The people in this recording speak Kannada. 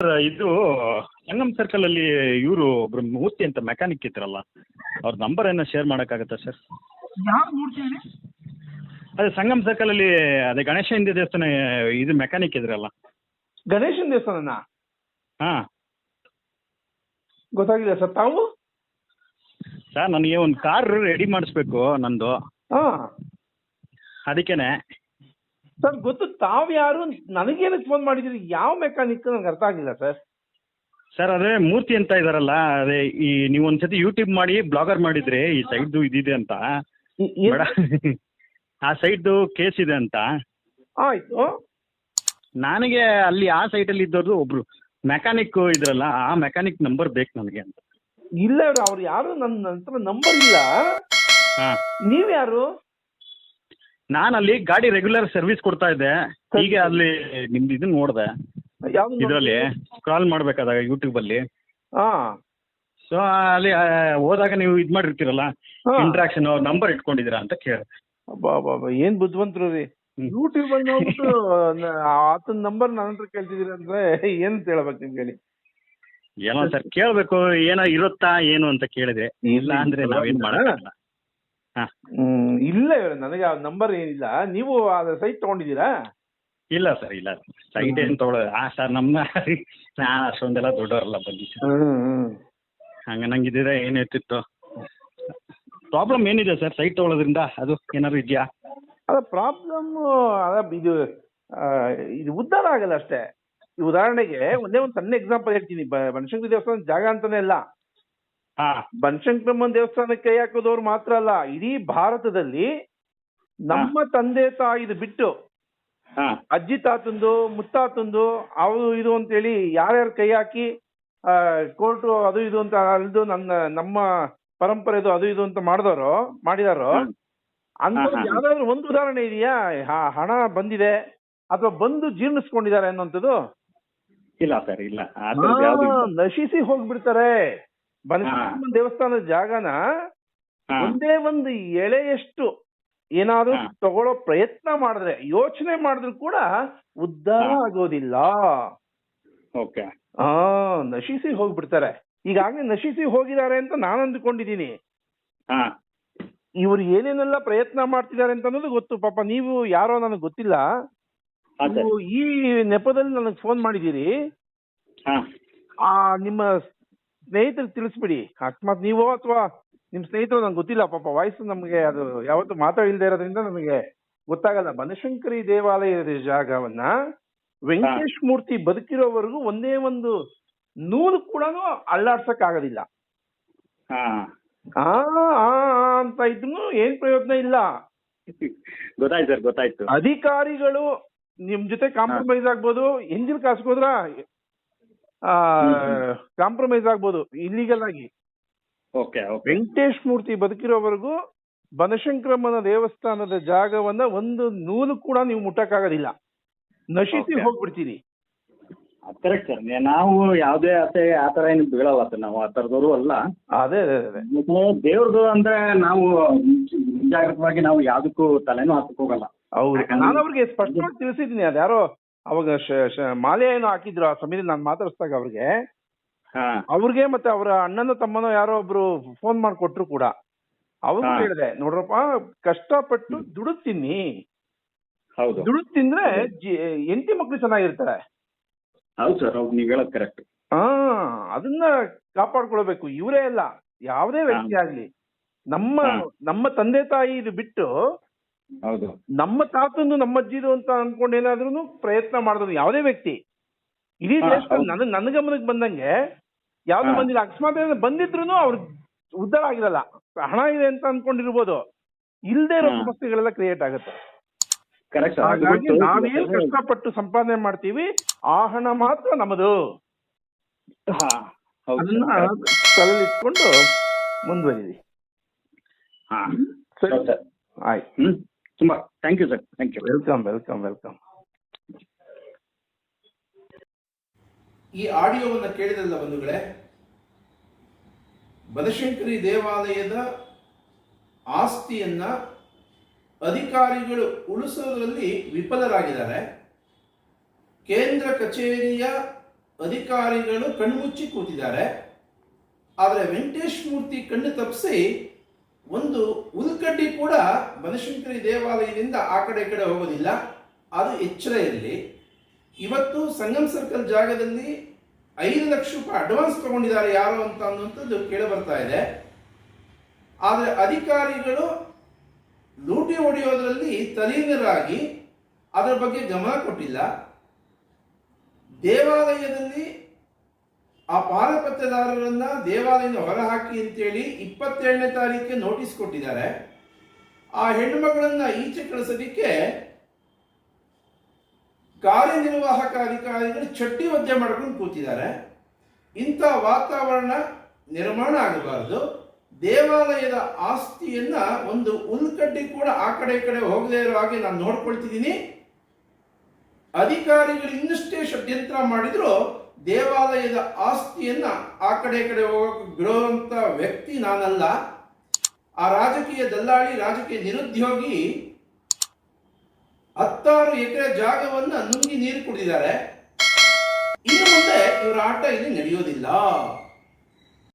ಸರ್ ಇದು ಸಂಗಮ್ ಸರ್ಕಲ್ ಅಲ್ಲಿ ಇವರು ಒಬ್ರು ಮೂರ್ತಿ ಅಂತ ಮೆಕ್ಯಾನಿಕ್ ಇದ್ರಲ್ಲ ಅವ್ರ ನಂಬರ್ ಏನ ಶೇರ್ ಮಾಡೋಕ್ಕಾಗತ್ತಾ ಸರ್ ಯಾರು ಮೂರ್ತಿ ಹೇಳಿ? ಅದೇ ಸಂಗಮ್ ಸರ್ಕಲ್ ಅಲ್ಲಿ ಅದೇ ಗಣೇಶ ಹಿಂದೆ ದೇವಸ್ಥಾನ ಇದು ಮೆಕ್ಯಾನಿಕ್ ಇದ್ರಲ್ಲ. ಗಣೇಶನ ದೇವಸ್ಥಾನನ? ಹಾಂ. ಗೊತ್ತಾಗಿದೆ ಸರ್ ತಾವು? ಸರ್ ನನಗೆ ಒಂದು ಕಾರ್ ರೆಡಿ ಮಾಡಿಸ್ಬೇಕು ನಂದು. ಹಾ. ಅದಕ್ಕೇನೆ ಸರ್ ಗೊತ್ತು ತಾವು ಯಾರು ನನಗೇನಕ್ಕೆ ಫೋನ್ ಮಾಡಿದ್ರಿ ಯಾವ ಮೆಕ್ಯಾನಿಕ್ ನನಗೆ ಅರ್ಥ ಆಗಿಲ್ಲ ಸರ್. ಸರ್ ಅದೇ ಮೂರ್ತಿ ಅಂತ ಇದಾರಲ್ಲ ಅದೇ ಈ ನೀವು ಒಂದ್ಸತಿ ಯೂಟ್ಯೂಬ್ ಮಾಡಿ ಬ್ಲಾಗರ್ ಮಾಡಿದ್ರಿ ಈ ಸೈಡ್ದು ಇದಿದೆ ಅಂತ. ಬೇಡ. ಆ ಸೈಡ್ದು ಕೇಸ್ ಇದೆ ಅಂತ. ಆಯ್ತು. ನನಗೆ ಅಲ್ಲಿ ಆ ಸೈಟಲ್ಲಿ ಇದ್ದವ್ರದ್ದು ಒಬ್ರು ಮೆಕ್ಯಾನಿಕ್ ಇದ್ರಲ್ಲ ಆ ಮೆಕ್ಯಾನಿಕ್ ನಂಬರ್ ಬೇಕು ನನಗೆ ಅಂತ. ಇಲ್ಲ ಅವ್ರು ಯಾರು? ನನ್ನ ಹತ್ರ ನಂಬರ್ ಇಲ್ಲ. ಹಾಂ. ನೀವ್ ಯಾರು ನಾನು ಅಲ್ಲಿ ಗಾಡಿ ರೆಗ್ಯುಲರ್ ಸರ್ವಿಸ್ ಕೊಡ್ತಾ ಇದ್ದೆ. ಈಗ ಅಲ್ಲಿ ನಿಮ್ದು ಇದನ್ನ ನೋಡಿದೆ. ಯಾವ್ದು ಇದರಲ್ಲಿ ಕಾಲ್ ಮಾಡಬೇಕಾದಾಗ ಯೂಟ್ಯೂಬಲ್ಲಿ ಹಾ. ಸೊ ಅಲ್ಲಿ ಆ, ಹೋದಾಗ ನೀವು ಇದು ಮಾಡಿರ್ತೀರಲ್ಲ ಹಾ. ಇಂಟ್ರಾಕ್ಷನ್ ನಂಬರ್ ಇಟ್ಕೊಂಡಿದ್ದೀರಾ ಅಂತ ಕೇಳಿ ಅಬ್ಬಾ ಅಬ್ಬಾ ಅಬ್ಬಾ, ಏನ್ ಬುದ್ಧಿವಂತರು ರೀ? ಹ್ಮ್. ಯೂಟ್ಯೂಬ್ ಅಲ್ಲಿ ನೋಡ್ಬಿಟ್ಟು ನ- ಆತನ ನಂಬರ್ ನನ್ನ ಹತ್ರ ಕೇಳ್ತಿದ್ದೀರಿ ಅಂದ್ರೆ ಏನ್ ಹೇಳ್ಬೇಕು ನಿಮ್ಗೆ ಹೇಳಿ? ಏನೋ ಸರ್ ಕೇಳಬೇಕು ಏನೋ ಇರುತ್ತಾ ಏನು ಅಂತ ಕೇಳಿದೆ ಇಲ್ಲ ಅಂದ್ರೆ ನಾವೇನ್ ಮಾಡಲ್ಲ ಇಲ್ಲ ನನಗೆ ಆ ನಂಬರ್ ಏನಿಲ್ಲ. ನೀವು ಅದ ಸೈಟ್ ತಗೊಂಡಿದ್ದೀರಾ? ಇಲ್ಲ ಸರ್ ಇಲ್ಲ ಸೈಟ್ ಏನು ತೊಗೊಳೋದು ಆ ಸರ್ ನಮ್ಮ ನಾನು ಅಷ್ಟೊಂದೆಲ್ಲ ದೊಡ್ಡವರಲ್ಲ ಬಂದಿ ಹಂಗ ನಂಗೆ ಇದ್ದಿದ್ರೆ ಏನು ಇರ್ತಿತ್ತು ಪ್ರಾಬ್ಲಮ್ ಏನಿದೆ ಸರ್ ಸೈಟ್ ತೊಗೊಳೋದ್ರಿಂದ? ಅದು ಏನಾದ್ರು ಇದೆಯಾ? ಅದ ಪ್ರಾಬ್ಲಮ್ ಅದ ಇದು ಇದು ಉದ್ಧಾರ ಆಗಲ್ಲ ಅಷ್ಟೇ. ಈ ಉದಾಹರಣೆಗೆ ಒಂದೇ ಒಂದು ಸಣ್ಣ ಎಕ್ಸಾಂಪಲ್ ಹೇಳ್ತೀನಿ. ಬನಶಂಕರಿ ದೇವಸ್ಥಾನ ಜಾಗ ಅಂತಾನೆ ಇಲ್ಲ ಬನಶಂಕರಮ್ಮನ ದೇವಸ್ಥಾನಕ್ಕೆ ಕೈ ಹಾಕೋದವ್ರು ಮಾತ್ರ ಅಲ್ಲ ಇಡೀ ಭಾರತದಲ್ಲಿ ನಮ್ಮ ತಂದೆ ತಾಯಿದು ಬಿಟ್ಟು ಅಜ್ಜಿ ತಾತಂದು ಮುತ್ತಾತಂದು ಅವರು ಇದು ಅಂತ ಹೇಳಿ ಯಾರ್ಯಾರು ಕೈ ಹಾಕಿ ಕೋರ್ಟು ಅದು ಇದು ಅಂತ ಅಲ್ದು ನನ್ನ ನಮ್ಮ ಪರಂಪರೆದು ಅದು ಇದು ಅಂತ ಮಾಡಿದವರು ಮಾಡಿದಾರೋ ಅಂತ. ಯಾವ್ದಾದ್ರು ಒಂದು ಉದಾಹರಣೆ ಇದೆಯಾ? ಹಣ ಬಂದಿದೆ ಅಥವಾ ಬಂದು ಜೀರ್ಣಿಸ್ಕೊಂಡಿದ್ದಾರೆ ಅನ್ನೋಂಥದ್ದು? ಇಲ್ಲ ಸರ್ ಇಲ್ಲ. ನಶಿಸಿ ಹೋಗ್ಬಿಡ್ತಾರೆ. ಬನಶಂಕರಮ್ಮನ ದೇವಸ್ಥಾನದ ಜಾಗನ ಒಂದೇ ಒಂದು ಎಳೆಯಷ್ಟು ಏನಾದ್ರೂ. ತಗೊಳ್ಳೋ ಪ್ರಯತ್ನ ಮಾಡಿದ್ರೆ ಯೋಚನೆ ಮಾಡಿದ್ರು ಕೂಡ ಉದ್ಧಾರ ಆಗೋದಿಲ್ಲ. ಓಕೆ. ಆ ನಶಿಸಿ ಹೋಗ್ಬಿಡ್ತಾರೆ. ಈಗಾಗಲೇ ನಶಿಸಿ ಹೋಗಿದ್ದಾರೆ ಅಂತ ನಾನು ಅಂದ್ಕೊಂಡಿದ್ದೀನಿ. ಇವರು ಇವ್ರು ಏನೇನೆಲ್ಲ ಪ್ರಯತ್ನ ಮಾಡ್ತಿದ್ದಾರೆ ಅಂತ ಅನ್ನೋದು ಗೊತ್ತು. ಪಾಪ ನೀವು ಯಾರೋ ನನಗೆ ಗೊತ್ತಿಲ್ಲ. ನೀವು ಈ ನೆಪದಲ್ಲಿ ನನಗೆ ಫೋನ್ ಮಾಡಿದ್ದೀರಿ. ಆ ನಿಮ್ಮ ಸ್ನೇಹಿತರಿಗೆ ತಿಳಿಸ್ಬಿಡಿ. ಅಕಸ್ಮಾತ್ ನೀವು ಅಥವಾ ನಿಮ್ ಸ್ನೇಹಿತರು ನಂಗೆ ಗೊತ್ತಿಲ್ಲ ಪಾಪ ವಾಯ್ಸ್ ನಮಗೆ ಅದು ಯಾವತ್ತು ಮಾತಾಡಿಲ್ದೆ ಇರೋದ್ರಿಂದ ನಮಗೆ ಗೊತ್ತಾಗಲ್ಲ. ಬನಶಂಕರಿ ದೇವಾಲಯದ ಜಾಗವನ್ನ ವೆಂಕಟೇಶ್ ಮೂರ್ತಿ ಬದುಕಿರೋವರೆಗೂ ಒಂದೇ ಒಂದು ನೂಲು ಕೂಡ ಅಳ್ಳಾಡ್ಸಕ್ ಆಗೋದಿಲ್ಲ. ಅಂತ ಇದ್ರು ಏನ್ ಪ್ರಯೋಜನ ಇಲ್ಲ. ಗೊತ್ತಾಯ್ತು ಸರ್ ಗೊತ್ತಾಯ್ತು. ಅಧಿಕಾರಿಗಳು ನಿಮ್ ಜೊತೆ ಕಾಂಪ್ರಮೈಸ್ ಆಗ್ಬೋದು. ಎಂಜಿಲ್ ಕಾಸ್ಕೋದ್ರ ಕಾಂಪ್ರಮೈಸ್ ಆಗ್ಬೋದು ಇಲ್ಲಿಗಲ್ ಆಗಿ. ಓಕೆ ವೆಂಕಟೇಶ್ ಮೂರ್ತಿ ಬದುಕಿರೋವರೆಗೂ ಬನಶಂಕರಮ್ಮನ ದೇವಸ್ಥಾನದ ಜಾಗವನ್ನ ಒಂದು ನೂಲು ಕೂಡ ನೀವು ಮುಟ್ಟಕ್ಕಾಗೋದಿಲ್ಲ. ನಶಿಸಿ ಹೋಗ್ಬಿಡ್ತೀನಿ. ಹೋಗ್ಬಿಡ್ತೀರಿ ಕರೆಕ್ಟ್ ಸರ್ ನಾವು ಯಾವುದೇ ಆಸೆ ಆ ಥರ ಏನು ಬೀಳಲ್ಲ ಸರ್ ನಾವು ಆ ತರದವರು ಅಲ್ಲ. ಅದೇ ಅದೇ ಅದೇ ಮತ್ತೆ ದೇವ್ರದ್ದು ಅಂದ್ರೆ ನಾವು ಜಾಗೃತವಾಗಿ ನಾವು ಯಾವ್ದಕ್ಕೂ ತಲೆನೂ ಹಾಕಕ್ ಹೋಗಲ್ಲ. ಹೌದು. ನಾನು ಅವ್ರಿಗೆ ಸ್ಪಷ್ಟವಾಗಿ ತಿಳಿಸಿದ್ದೀನಿ. ಅದ್ಯಾರೋ ಅವಾಗ ಮಾಲೆ ಏನೋ ಹಾಕಿದ್ರು ಆ ಸಮಯದಲ್ಲಿ ನಾನು ಮಾತಾಡಿಸಿದಾಗ ಅವ್ರಿಗೆ. ಅವ್ರಿಗೆ ಮತ್ತೆ ಅವರ ಅಣ್ಣನ ತಮ್ಮನೋ ಯಾರೋ ಒಬ್ರು ಫೋನ್ ಮಾಡಿಕೊಟ್ರು ಕೂಡ. ಅವ್ರು. ಹೇಳಿದೆ ನೋಡ್ರಪ್ಪ ಕಷ್ಟಪಟ್ಟು ದುಡಿದು ತಿನ್ನಿ. ದುಡಿದು ತಿಂದ್ರೆ ಹೆಂಡತಿ ಮಕ್ಳು ಚೆನ್ನಾಗಿರ್ತಾರೆ. ಹೌದು ಸರ್ ಹೌದು ನೀವು ಹೇಳೋದು ಕರೆಕ್ಟ್. ಹಾ ಅದನ್ನ ಕಾಪಾಡ್ಕೊಳ್ಬೇಕು. ಇವರೇ ಅಲ್ಲ ಯಾವುದೇ ವ್ಯಕ್ತಿ ಆಗ್ಲಿ. ನಮ್ಮ ನಮ್ಮ ತಂದೆ ತಾಯಿ ಇದು ಬಿಟ್ಟು ಹೌದು. ನಮ್ಮ ತಾತಂದು ನಮ್ಮ ಅಜ್ಜಿದು ಅಂತ ಅನ್ಕೊಂಡು ಏನಾದ್ರೂ ಪ್ರಯತ್ನ ಮಾಡಿದ್ರು ಯಾವುದೇ ವ್ಯಕ್ತಿ. ಇಡೀ ದೇಶದಲ್ಲಿ ಹೌದು. ನನ್ನ ಗಮನಕ್ಕೆ ಬಂದಂಗೆ ಯಾವ್ದು. ಬಂದಿಲ್ಲ ಅಕಸ್ಮಾತ್ ಏನಾದ್ರು ಬಂದಿದ್ರು ಅವ್ರು ಉದ್ಧಾರ ಆಗಿರಲ್ಲ. ಹಣ ಇದೆ ಅಂತ ಅನ್ಕೊಂಡಿರ್ಬೋದು. ಇಲ್ದೇ ಇರೋ ಸಮಸ್ಯೆಗಳೆಲ್ಲ ಕ್ರಿಯೇಟ್ ಆಗುತ್ತೆ. ಹಾಗಾಗಿ ನಾವೇನ್ ಕಷ್ಟಪಟ್ಟು ಸಂಪಾದನೆ ಮಾಡ್ತೀವಿ ಆ ಹಣ ಮಾತ್ರ ನಮ್ಮದು. ಅದನ್ನ. ತಲೆಯಲ್ಲಿ ಇಟ್ಕೊಂಡು ಮುಂದುವರಿರಿ. ಹಾಂ. ಸರಿ. ಆಯ್ತು. ತುಂಬ thank you sir thank you welcome welcome welcome ಈ ಆಡಿಯೋವನ್ನು ಕೇಳಿದಲ್ಲ ಬಂಧುಗಳೇ ಬನಶಂಕರಿ ದೇವಾಲಯದ ಆಸ್ತಿಯನ್ನ ಅಧಿಕಾರಿಗಳು ಉಳಿಸೋದ್ರಲ್ಲಿ ವಿಫಲರಾಗಿದ್ದಾರೆ. ಕೇಂದ್ರ ಕಚೇರಿಯ ಅಧಿಕಾರಿಗಳು ಕಣ್ಮುಚ್ಚಿ ಕೂತಿದ್ದಾರೆ. ಆದರೆ ವೆಂಕಟೇಶ್ ಮೂರ್ತಿ ಕಣ್ಣು ತಪ್ಪಿಸಿ ಒಂದು ಉಲ್ಕಡ್ಡಿ ಕೂಡ ಬನಶಂಕರಿ ದೇವಾಲಯದಿಂದ ಆ ಕಡೆ ಕಡೆ ಹೋಗೋದಿಲ್ಲ. ಅದು ಎಚ್ಚರ ಇರಲಿ ಇವತ್ತು ಸಂಗಮ್ ಸರ್ಕಲ್ ಜಾಗದಲ್ಲಿ ಐದು ಲಕ್ಷ ರೂಪಾಯಿ ಅಡ್ವಾನ್ಸ್ ತಗೊಂಡಿದ್ದಾರೆ ಯಾರು ಅಂತ ಅನ್ನುವಂಥದ್ದು ಕೇಳಿ ಬರ್ತಾ ಇದೆ. ಆದರೆ ಅಧಿಕಾರಿಗಳು ಲೂಟಿ ಹೊಡೆಯೋದ್ರಲ್ಲಿ ತಲೀನರಾಗಿ ಅದರ ಬಗ್ಗೆ ಗಮನ ಕೊಟ್ಟಿಲ್ಲ. ದೇವಾಲಯದಲ್ಲಿ ಆ ಪಾರಪತ್ಯದಾರರನ್ನ ದೇವಾಲಯದಿಂದ ಹೊರಹಾಕಿ ಅಂತೇಳಿ ಇಪ್ಪತ್ತೇಳನೇ ತಾರೀಕಿಗೆ ನೋಟಿಸ್ ಕೊಟ್ಟಿದ್ದಾರೆ. ಆ ಹೆಣ್ಣುಮಗಳನ್ನ ಈಚೆ ಕಳಿಸೋದಿಕ್ಕೆ ಕಾರ್ಯನಿರ್ವಾಹಕ ಅಧಿಕಾರಿಗಳು ಚಟ್ಟಿ ಒದ್ದೆ ಮಾಡ್ಕೊಂಡು ಕೂತಿದ್ದಾರೆ. ಇಂಥ ವಾತಾವರಣ ನಿರ್ಮಾಣ ಆಗಬಾರದು. ದೇವಾಲಯದ ಆಸ್ತಿಯನ್ನ ಒಂದು ಉಲ್ಕಡ್ಡಿ ಕೂಡ ಆ ಕಡೆ ಈ ಕಡೆ ಹೋಗದೇ ಇರೋ ಹಾಗೆ ನಾನು ನೋಡ್ಕೊಳ್ತಿದ್ದೀನಿ. ಅಧಿಕಾರಿಗಳು ಇನ್ನಷ್ಟೇ ಷಡ್ಯಂತ್ರ ಮಾಡಿದ್ರು. ದೇವಾಲಯದ ಆಸ್ತಿಯನ್ನ ಆ ಕಡೆ ಕಡೆ ಹೋಗಕ್ಕೆ ಬಿಡುವಂತ ವ್ಯಕ್ತಿ ನಾನಲ್ಲ. ಆ ರಾಜಕೀಯ ದಲ್ಲಾಳಿ, ರಾಜಕೀಯ ನಿರುದ್ಯೋಗಿ ಹತ್ತಾರು ಎಕರೆ ಜಾಗವನ್ನ ನುಂಗಿ ನೀರು ಕುಡಿದಿದ್ದಾರೆ. ಇನ್ನು ಮುಂದೆ ಇವರ ಆಟ ಇಲ್ಲಿ ನಡೆಯೋದಿಲ್ಲ.